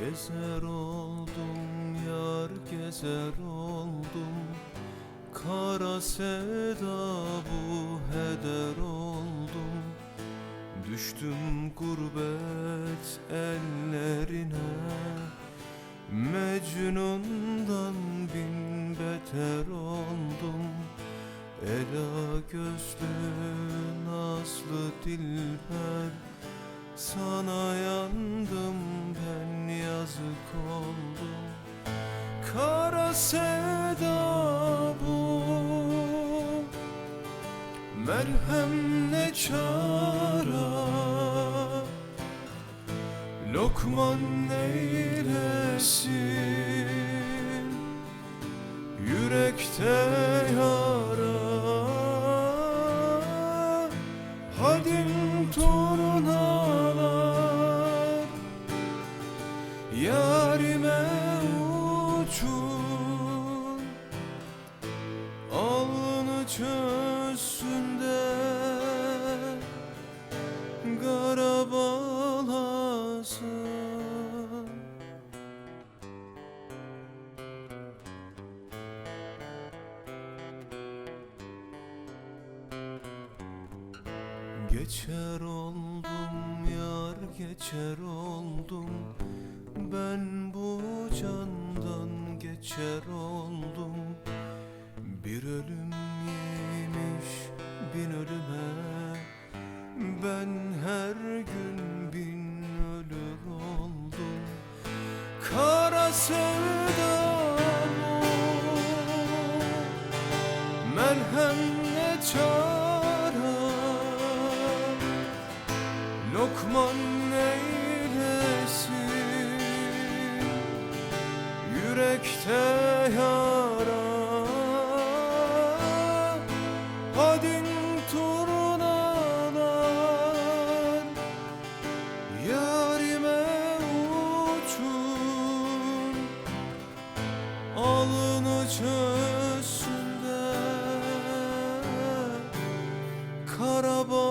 Gezer oldum yar gezer oldum. Kara sevda bu heder oldum. Düştüm gurbet ellerine. Mecnun'dan bin beter oldum. Ela gözlü nazlı dilber. Sana yandım Sevda bu. Merhem ne çara? Lokman neylesin? Yürekte yara. Hadim torunalar Yarime uçun Alnı çözsün de Kara balasın Geçer oldum yar geçer oldum. Ben bu candan geçer oldum. Bir ölüm bin ölüme Ben her gün bin ölür oldum. Kara sevdam o Merhem ne çare Lokman neylesin Yürekte yara. Adın alnı çözsünde Karabağ